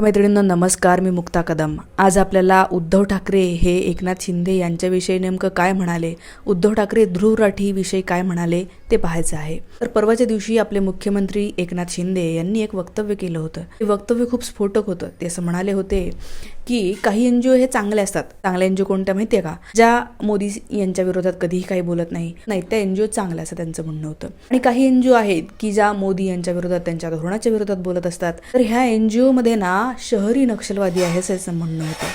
मैत्रिणींना नमस्कार मी मुक्ता कदम. आज आपल्याला उद्धव ठाकरे हे एकनाथ शिंदे यांच्याविषयी नेमकं काय म्हणाले? उद्धव ठाकरे ध्रुव राठीविषयी काय म्हणाले? ते पाहायचं आहे. तर परवाच्या दिवशी आपले मुख्यमंत्री एकनाथ शिंदे यांनी एक वक्तव्य केलं होतं. ते वक्तव्य खूप स्फोटक होतं. ते असं म्हणाले होते की काही एन जी ओ हे चांगले असतात. चांगल्या एनजीओ कोणत्या माहितीये का? ज्या मोदी यांच्या विरोधात कधीही काही बोलत नाही. नाही त्या एनजीओ चांगल्या असं त्यांचं म्हणणं होतं. आणि काही एनजीओ आहेत की ज्या मोदी यांच्या विरोधात त्यांच्या धोरणाच्या विरोधात बोलत असतात. तर ह्या एनजीओ मध्ये ना शहरी नक्षलवादी आहे असं म्हणणं होतं.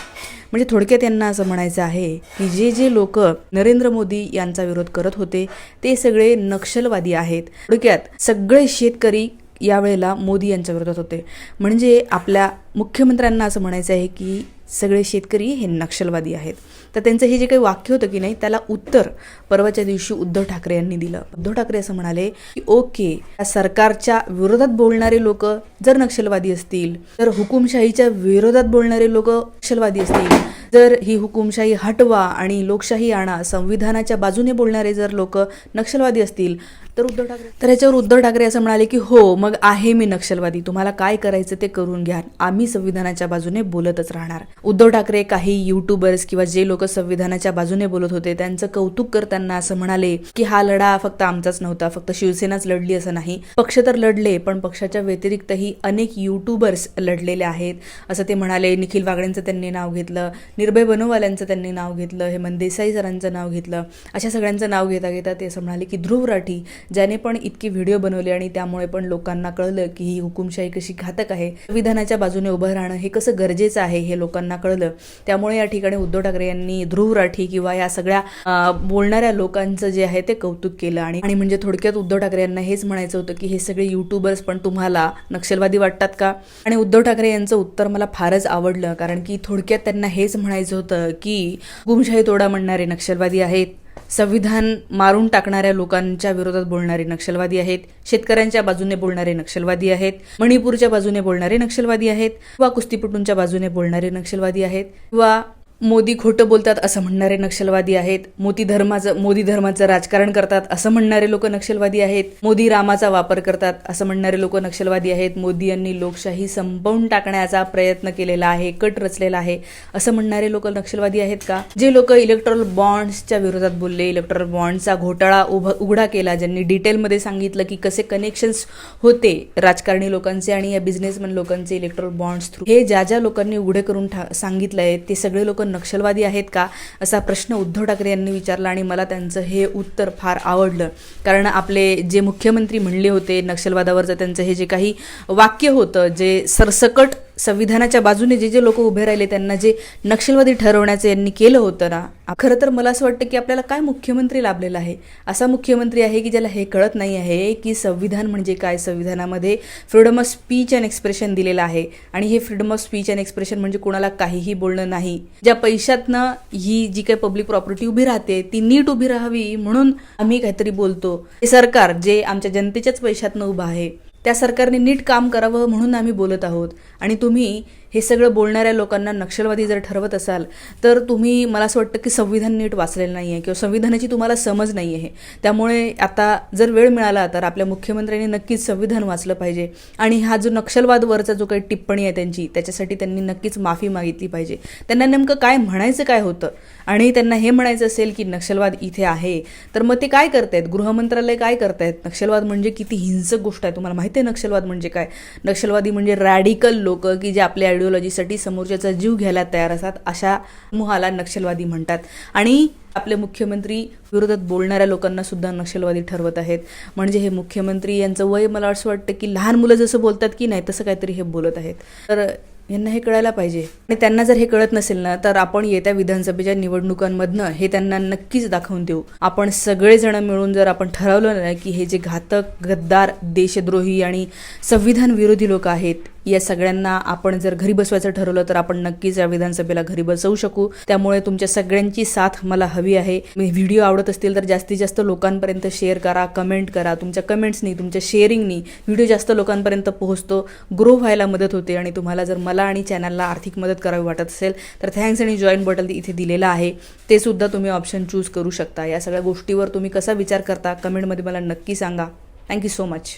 म्हणजे थोडक्यात त्यांना असं म्हणायचं आहे की जे जे लोक नरेंद्र मोदी यांचा विरोध करत होते ते सगळे नक्षलवादी आहेत. थोडक्यात सगळे शेतकरी यावेळेला मोदी यांच्या विरोधात होते. म्हणजे आपल्या मुख्यमंत्र्यांना असं म्हणायचं आहे की सगळे शेतकरी हे नक्षलवादी आहेत. तर त्यांचं हे जे काही वाक्य होतं की नाही त्याला उत्तर परवाच्या दिवशी उद्धव ठाकरे यांनी दिलं. उद्धव ठाकरे असं म्हणाले की ओके सरकारच्या विरोधात बोलणारे लोक जर नक्षलवादी असतील तर हुकुमशाहीच्या विरोधात बोलणारे लोक नक्षलवादी असतील. जर ही हुकुमशाही हटवा आणि लोकशाही आणा संविधानाच्या बाजूने बोलणारे जर लोक नक्षलवादी असतील तर उद्धव ठाकरे? तर याच्यावर उद्धव ठाकरे असं म्हणाले की हो मग आहे मी नक्षलवादी. तुम्हाला काय करायचं ते करून घ्या. आम्ही संविधानाच्या बाजूने बोलतच राहणार. उद्धव ठाकरे काही युट्यूबर्स किंवा जे लोक संविधानाच्या बाजूने बोलत होते त्यांचं कौतुक करताना असं म्हणाले की हा लढा फक्त आमचाच नव्हता. फक्त शिवसेनाच लढली असं नाही. पक्ष तर लढले पण पक्षाच्या व्यतिरिक्तही अनेक युट्यूबर्स लढलेले आहेत. असं ते म्हणाले. निखिल वागडेंचं त्यांनी नाव घेतलं. निर्भय बनोवाल्यांचं त्यांनी नाव घेतलं. हेमंत देसाई सरांचं नाव घेतलं. अशा सगळ्यांचं नाव घेता घेता ते असं म्हणाले की ध्रुव राठी ज्याने पण इतके व्हिडिओ बनवले आणि त्यामुळे पण लोकांना कळलं की ही हुकुमशाही कशी घातक आहे. संविधानाच्या बाजूने उभं राहणं हे कसं गरजेचं आहे हे लोकांना कळलं. त्यामुळे या ठिकाणी उद्धव ठाकरे यांनी ध्रुव राठी किंवा या सगळ्या बोलणाऱ्या लोकांचं जे आहे ते कौतुक केलं. आणि आणि म्हणजे थोडक्यात उद्धव ठाकरे यांना हेच म्हणायचं होतं की हे सगळे युट्यूबर्स पण तुम्हाला नक्षलवादी वाटतात का? आणि उद्धव ठाकरे यांचं उत्तर मला फारच आवडलं कारण की थोडक्यात त्यांना हेच म्हणायचं होतं की हुकुमशाही तोडा म्हणणारे नक्षलवादी आहेत. संविधान मारून टाकणाऱ्या लोकांच्या विरोधात बोलणारे नक्षलवादी आहेत शेतकऱ्यांच्या बाजूने बोलणारे नक्षलवादी आहेत मणिपूरच्या बाजूने बोलणारे नक्षलवादी आहेत किंवा कुस्तीपटूंच्या बाजूने बोलणारे नक्षलवादी आहेत किंवा मोदी खोटं बोलतात असं म्हणणारे नक्षलवादी आहेत. मोदी धर्माचं मोदी धर्माचं राजकारण करतात असं म्हणणारे लोक नक्षलवादी आहेत. मोदी रामाचा वापर करतात असं म्हणणारे लोक नक्षलवादी आहेत. मोदी यांनी लोकशाही संपवून टाकण्याचा प्रयत्न केलेला आहे कट रचलेला आहे असं म्हणणारे लोक नक्षलवादी आहेत का? जे लोक इलेक्ट्रॉल बॉन्ड्सच्या विरोधात बोलले इलेक्ट्रॉल बॉन्डचा घोटाळा उभ उघडा केला ज्यांनी डिटेलमध्ये सांगितलं की कसे कनेक्शन्स होते राजकारणी लोकांचे आणि या बिझनेसमॅन लोकांचे इलेक्ट्रॉल बॉन्ड्स थ्रू हे ज्या ज्या लोकांनी उघडे करून ठा सांगितलंय ते सगळे लोक नक्षलवादी आहेत का? असा प्रश्न उद्धव ठाकरे यांनी विचारला आणि मला त्यांचं हे उत्तर फार आवडलं. कारण आपले जे मुख्यमंत्री म्हणले होते नक्षलवादावरचं त्यांचं हे जे काही वाक्य होतं जे सरसकट संविधानाच्या बाजूने जे जे लोक उभे राहिले त्यांना जे नक्षलवादी ठरवण्याचं यांनी केलं होतं ना खरं तर मला असं वाटतं की आपल्याला काय मुख्यमंत्री लाभलेला आहे? असा मुख्यमंत्री आहे की ज्याला हे कळत नाही आहे की संविधान म्हणजे काय? संविधानामध्ये freedom of speech and expression दिलेलं आहे. आणि हे freedom of speech and expression म्हणजे कोणाला काहीही बोलणं नाही. ज्या पैशातनं ही जी काही पब्लिक प्रॉपर्टी उभी राहते ती नीट उभी राहावी म्हणून आम्ही काहीतरी बोलतो. हे सरकार जे आमच्या जनतेच्याच पैशातनं उभं आहे त्या सरकारने नीट काम करावं म्हणून आम्ही बोलत आहोत. आणि तुम्ही हे सगळं बोलणाऱ्या लोकांना नक्षलवादी जर ठरवत असाल तर तुम्ही मला असं वाटतं की संविधान नीट वाचलेलं नाही आहे किंवा संविधानाची तुम्हाला समज नाही आहे त्यामुळे आता जर वेळ मिळाला तर आपल्या मुख्यमंत्र्यांनी नक्कीच संविधान वाचलं पाहिजे. आणि हा जो नक्षलवादवरचा जो काही टिप्पणी आहे त्यांची त्याच्यासाठी त्यांनी नक्कीच माफी मागितली पाहिजे. त्यांना नेमकं काय म्हणायचं काय होतं? आणि त्यांना हे म्हणायचं असेल की नक्षलवाद इथे आहे तर मग ते काय करतायत? गृहमंत्रालय काय करतायत? नक्षलवाद म्हणजे किती हिंसक गोष्ट आहे. तुम्हाला माहिती आहे नक्षलवाद म्हणजे काय? नक्षलवादी म्हणजे रॅडिकल लोक की जे आपल्या आयडिओलॉजीसाठी समोरच्याचा जीव घ्यायला तयार असतात अशा मुहाला नक्षलवादी म्हणतात. आणि आपले मुख्यमंत्री विरोधात बोलणाऱ्या लोकांना सुद्धा नक्षलवादी ठरवत आहेत. म्हणजे हे मुख्यमंत्री यांचं वय मला असं वाटतं की लहान मुलं जसं बोलतात की नाही तसं काहीतरी हे बोलत आहेत. तर यांना हे कळायला पाहिजे. आणि त्यांना जर हे कळत नसेल ना तर आपण येत्या विधानसभेच्या निवडणुकांमधनं हे त्यांना नक्कीच दाखवून देऊ. आपण सगळेजण मिळून जर आपण ठरवलं ना की हे जे घातक गद्दार देशद्रोही आणि संविधान विरोधी लोक आहेत या सगळ्यांना आपण जर घरी बसवायचं ठरवलं तर आपण नक्कीच या विधानसभेला घरी बसवू शकू. त्यामुळे तुमच्या सगळ्यांची साथ मला हवी आहे. मी व्हिडिओ आवडत असतील तर जास्तीत जास्त लोकांपर्यंत शेअर करा कमेंट करा. तुमच्या कमेंट्सनी तुमच्या शेअरिंगनी व्हिडिओ जास्त लोकांपर्यंत पोहोचतो ग्रो व्हायला मदत होते आणि तुम्हाला जर मला आणि चॅनलला आर्थिक मदत करावी वाटत असेल तर थँक्स आणि जॉईन बटन इथे दिलेलं आहे. ते सुद्धा तुम्ही ऑप्शन चूज करू शकता. या सगळ्या गोष्टीवर तुम्ही कसा विचार करता कमेंटमध्ये मला नक्की सांगा. Thank you so much